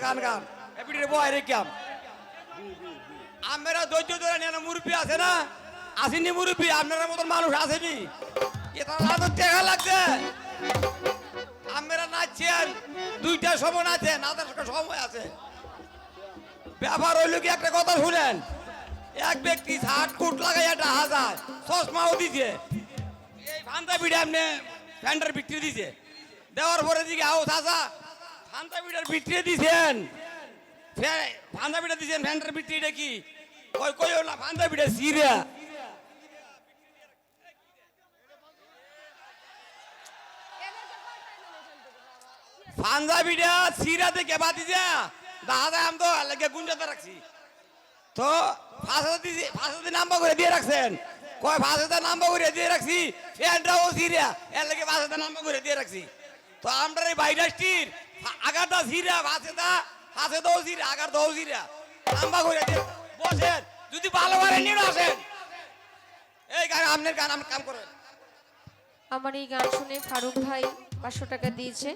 গান গান। বয় আমরা ধরে নেন মুরব্বী আছে না? আসেনি মুরব্বী আপনার মতন মানুষ আসেনি। দেখা লাগছে। আমরা দুইটা সময় নাচেন নাচের সময় আছে। ব্যাপার হইল কি, একটা কথা শুনেন। এক ব্যক্তি ষাট কোট লাগাই একটা হাজার, চশমাও দিছে। এই ফান্তা পিঠে আপনি ফ্যান্ডার বিক্রি দিছে। দেওয়ার পরে দিকে আও চাচা ফান্তা পিঠার বিক্রি দিছেন। ফে- ফান্তা পিঠা দিছেন ফ্যান্ডার বিক্রি এটা কি? কই কই না ফান্তা পিঠা সিরা ফান্দা পিঠা সিরা থেকে বাতিছে দাদা আম তো লাগে গুঞ্জাতে রাখছি। তো ফাঁসাতে দিছি ফাঁসাতে নাম্বার করে দিয়ে রাখছেন। কয় ফাঁসাতে নাম্বার করে দিয়ে রাখছি, ফ্যানটাও সিরিয়া এর লাগে ফাঁসাতে নাম্বার করে দিয়ে রাখছি। তো আমরা এই ভাইরাসটির আগারটা সিরিয়া ফাঁসেটা ফাঁসে দাও সিরিয়া আগার দাও সিরিয়া নাম্বার করে দিয়ে বসেন, যদি ভালো করে নিয়ে আসেন। এই গান আপনার গান আপনি কাম করেন। আমার এই গান শুনে ফারুক ভাই পাঁচশো টাকা দিয়েছে।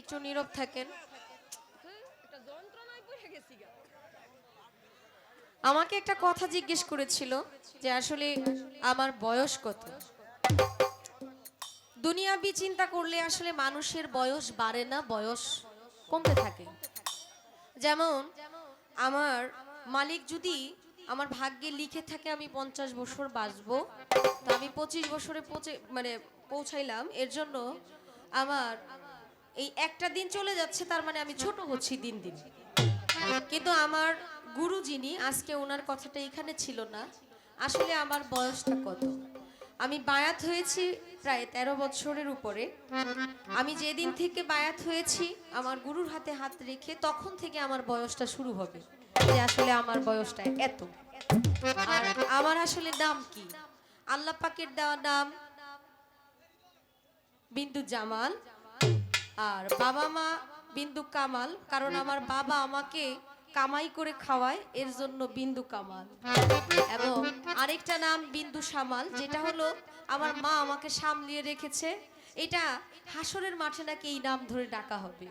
একটু নীরব থাকেন। আমাকে একটা কথা জিজ্ঞেস করেছিল যে আসলে আমার বয়স কত? দুনিয়াবি চিন্তা করলে আসলে মানুষের বয়স বাড়ে না, বয়স কমতে থাকে। যেমন, আমার মালিক যদি আমার ভাগ্যে লিখে থাকে আমি পঞ্চাশ বছর বাঁচবো, তো আমি পঁচিশ বছরে পৌঁছে মানে পৌঁছাইলাম, এর জন্য আমার এই একটা দিন চলে যাচ্ছে, তার মানে আমি ছোট হচ্ছি দিন দিন। কিন্তু আমার গুরু যিনি, আজকে ওনার কথাটা এখানে ছিল না। আসলে আমার বয়সটা কত? আমি বায়াত হয়েছি প্রায় তেরো বছরের উপরে। আমি যেদিন থেকে বায়াত হয়েছি, আমার গুরুর হাতে হাত রেখে তখন থেকে আমার বয়সটা শুরু হবে। যে আসলে আমার বয়সটা এত। আর আমার আসলে নাম কি? আল্লাহ পাকের দেওয়া নাম বিন্দু জামাল। আর বাবা মা বিন্দু কামাল। কারণ আমার বাবা আমাকে কামাই করে খাওয়ায়, এর জন্য বিন্দু কামাল। এবং আরেকটা নাম বিন্দু সামাল, যেটা হলো আমার মা আমাকে সামলিয়ে রেখেছে। এটা হাসরের মাঠে নাকি এই নাম ধরে ডাকা হবে।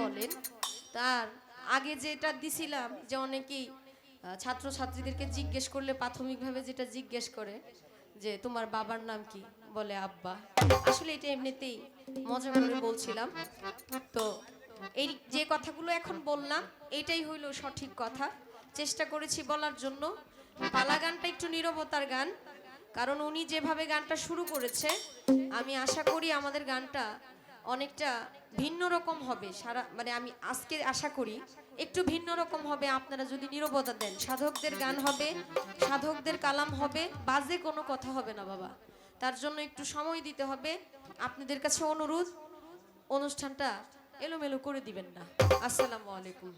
বলেন, তার আগে যেটা দিছিলাম, যে অনেকেই ছাত্রছাত্রীদেরকে জিজ্ঞেস করলে প্রাথমিকভাবে যেটা জিজ্ঞেস করে, যে তোমার বাবার নাম কি? বলে আব্বা। আসলে এটা এমনিতেই মজা করে বলছিলাম। তো এই যে কথাগুলো এখন বললাম, এটাই হইল সঠিক কথা। চেষ্টা করেছি বলার জন্য। পালা গানটা একটু নীরবতার গান, কারণ উনি যেভাবে গানটা শুরু করেছে, আমি আশা করি আমাদের গানটা অনেকটা ভিন্ন রকম হবে। সারা মানে আমি আজকে আশা করি একটু ভিন্ন রকম হবে। আপনারা যদি নীরবতা দেন, সাধকদের গান হবে, সাধকদের কালাম হবে, বাজে কোনো কথা হবে না বাবা। তার জন্য একটু সময় দিতে হবে। আপনাদের কাছে অনুরোধ, অনুষ্ঠানটা এলোমেলো করে দিবেন না। আসসালামু আলাইকুম।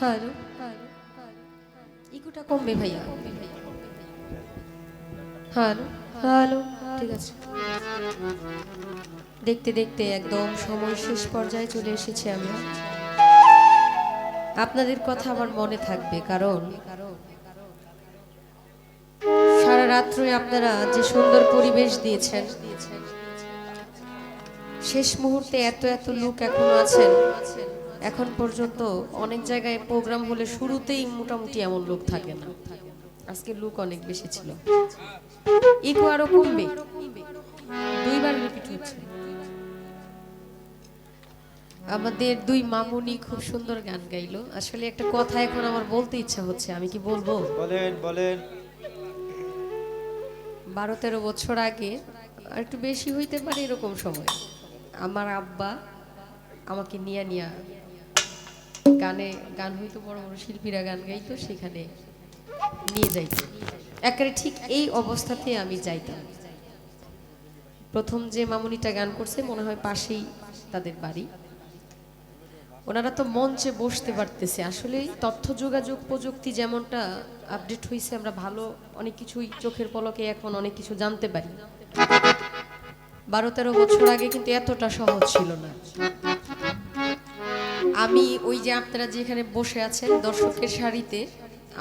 হ্যালো কমবে ভাইয়া। হ্যালো হ্যালো ঠিক আছে। দেখতে দেখতে একদম সময় শেষ পর্যায়ে চলে এসেছি আমি। আপনাদের কথা আমার মনে থাকবে, কারণ সারা রাত্রে আপনারা যে সুন্দর পরিবেশ দিয়েছেন, শেষ মুহূর্তে এত এত লোক এখনও আছেন। এখন পর্যন্ত অনেক জায়গায় প্রোগ্রাম হলে শুরুতেই মোটামুটি এমন লোক থাকে না। আজকে লোক অনেক বেশি ছিল। ইকো আরও কমবে। দুইবার রিপিট হচ্ছে। আমাদের দুই মামুনি খুব সুন্দর গান গাইলো। আসলে একটা কথা এখন আমার বলতে ইচ্ছা হচ্ছে আমি কি বলব? বলেন বলেন। বারো তেরো বছর আগে আর একটু বেশি হইতে পারে এরকম সময়। আমার আব্বা আমাকে নিয়ে নিয়া গানে, গান হইতো বড় বড় শিল্পীরা গান গাইতো, সেখানে নিয়ে যাইতো। একেবারে ঠিক এই অবস্থাতে আমি যাইতাম। প্রথম যে মামুনিটা গান করছে, মনে হয় পাশেই তাদের বাড়ি। ওনারা তো মঞ্চে বসতে পারতেছে। আসলে তথ্য যোগাযোগ প্রযুক্তি যেমনটা আপডেট হয়েছে আমরা ভালো অনেক কিছুই চোখের পলকে এখন অনেক কিছু জানতে পারি। বারো তেরো বছর আগে কিন্তু এতটা সহজ ছিল না। আমি ওই যে আপনারা যেখানে বসে আছেন দর্শকের সারিতে,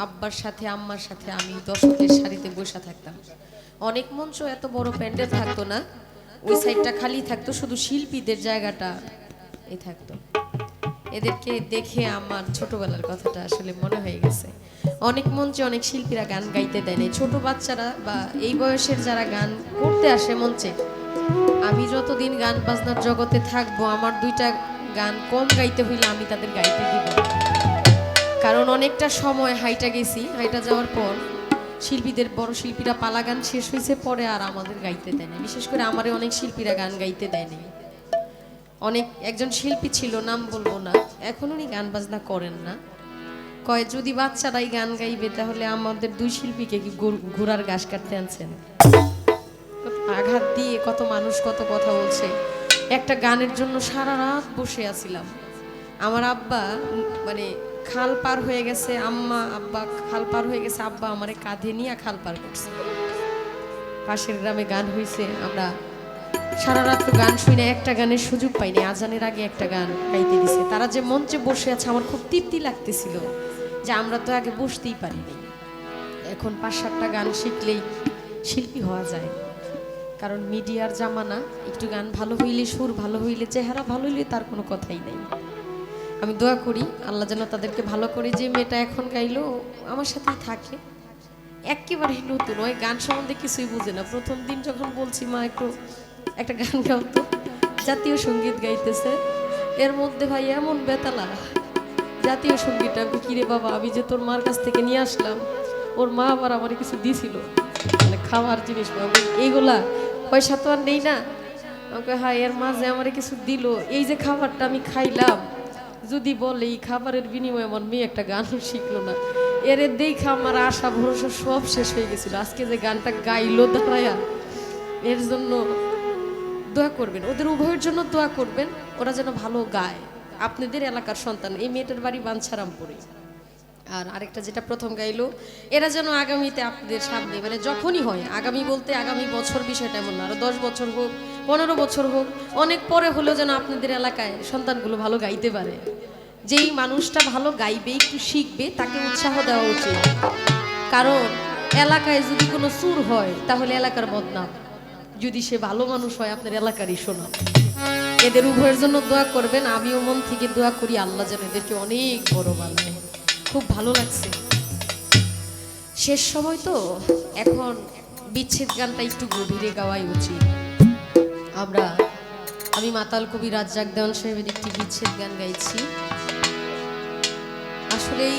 আব্বার সাথে, আম্মার সাথে আমি দর্শকের সারিতে বসে থাকতাম। অনেক মঞ্চ এত বড় প্যান্ডেল থাকতো না, ওই সাইডটা খালি থাকতো, শুধু শিল্পীদের জায়গাটা এ থাকতো। এদেরকে দেখে আমার ছোটবেলার কথাটা আসলে মনে হয়ে গেছে। অনেক মঞ্চে অনেক শিল্পীরা গান গাইতে দেয় নাই। ছোট বাচ্চারা বা এই বয়সের যারা গান করতে আসে মঞ্চে, আমি যতদিন গান বাজনার জগতে থাকব, আমার দুইটা গান কম গাইতে হইলে আমি তাদের গাইতে দিব। কারণ অনেকটা সময় হাইটা গেছি, হাইটা যাওয়ার পর শিল্পীদের, বড় শিল্পীরা পালা গান শেষ হয়েছে পরে আর আমাদের গাইতে দেয় না বিশেষ করে আমারে অনেক শিল্পীরা গান গাইতে দেয়নি অনেক, একজন শিল্পী ছিল, নাম বলব না, এখন উনি গান বাজনা করেন না। কয়, যদি বাচ্চারাই গান গাইবে, তাহলে আমাদের দুই শিল্পীকে কি ঘোড়ার ঘাস কাটতে আনছেন? আঘাত দিয়ে কত মানুষ কত কথা বলছে। একটা গানের জন্য সারা রাত বসে আছিলাম। আমার আব্বা মানে খাল পার হয়ে গেছে, আম্মা, আব্বা খাল পার হয়ে গেছে, আব্বা আমারে কাঁধে নিয়ে খাল পার করছে। পাশের গ্রামে গান হয়েছে আমরা সারা রাত তো গান শুনে একটা গানের সুযোগ পাইনি, আজানের আগে একটা গান গাইতে দিছে। তারা যে মঞ্চে বসে আছে, আমার খুব তৃপ্তি লাগতেছিল যে আমরা তো আগে বসতেই পারিনি। এখন পাঁচ সাতটা গান শিখলেই শিল্পী হওয়া যায়। কারণ মিডিয়ার জামানা, একটু গান ভালো হইলে সুর, ভালো হইলে চেহারা, ভালো হইলে তার কোনো কথাই নেই। আমি দোয়া করি, আল্লাহ যেন তাদেরকে ভালো করে যে মেয়েটা এখন গাইলো আমার সাথেই থাকে। একেবারেই নতুন, ওই গান সম্বন্ধে কিছুই বুঝে না। প্রথম দিন যখন বলছি, মা, একটু একটা গান গাও তো। জাতীয় সংগীত গাইতেছে। এর মধ্যে ভাই এমন বেতালা, জাতীয় সঙ্গীতটা আমি কিরে বাবা, আমি যে তোর মার কাছ থেকে নিয়ে আসলাম, ওর মা আবার আমার কিছু দিছিল। মানে খাওয়ার জিনিস আমি এইগুলা পয়সা তো আর নেই না। আমাকে হ্যাঁ এর মাঝে আমার কিছু দিল। এই যে খাবারটা আমি খাইলাম, যদি বলে এই খাবারের বিনিময়ে আমার মেয়ে একটা গানও শিখলো না। এর দেখা আমার আশা, ভরসা সব শেষ হয়ে গেছিল। আজকে যে গানটা গাইলো দাঁড়ায়া, এর জন্য দোয়া করবেন। ওদের উভয়ের জন্য দোয়া করবেন। ওরা যেন ভালো গায়। আপনাদের এলাকার সন্তান। এই মেয়েটার বাড়ি বাঞ্ছারামপুরে। আর আরেকটা যেটা প্রথম গাইলো, এরা যেন আগামীতে আপনাদের সামনে মানে যখনই হয়, আগামী বলতে আগামী বছর বিষয়টা এমন না, আরও দশ বছর হোক, পনেরো বছর হোক, অনেক পরে হলেও যেন আপনাদের এলাকায় সন্তানগুলো ভালো গাইতে পারে। যেই মানুষটা ভালো গাইবে, একটু শিখবে, তাকে উৎসাহ দেওয়া উচিত। কারণ এলাকায় যদি কোনো সুর হয়, তাহলে এলাকার বদনাম। যদি সে ভালো মানুষ হয়, আপনার এলাকারই শোনা এদের উভয়ের জন্য দোয়া করবেন, আমিও মন থেকে দোয়া করি, আল্লাহ যেন এদেরকে অনেক বড় বানায়। খুব ভালো লাগছে। শেষ সময় তো এখন বিচ্ছেদ গানটা একটু গভীরে গাওয়াই উচিত। আমরা, আমি মাতাল কবি রাজ্জাক দেওয়ান সাহেবের একটি বিচ্ছেদ গান গাইছি। আসলেই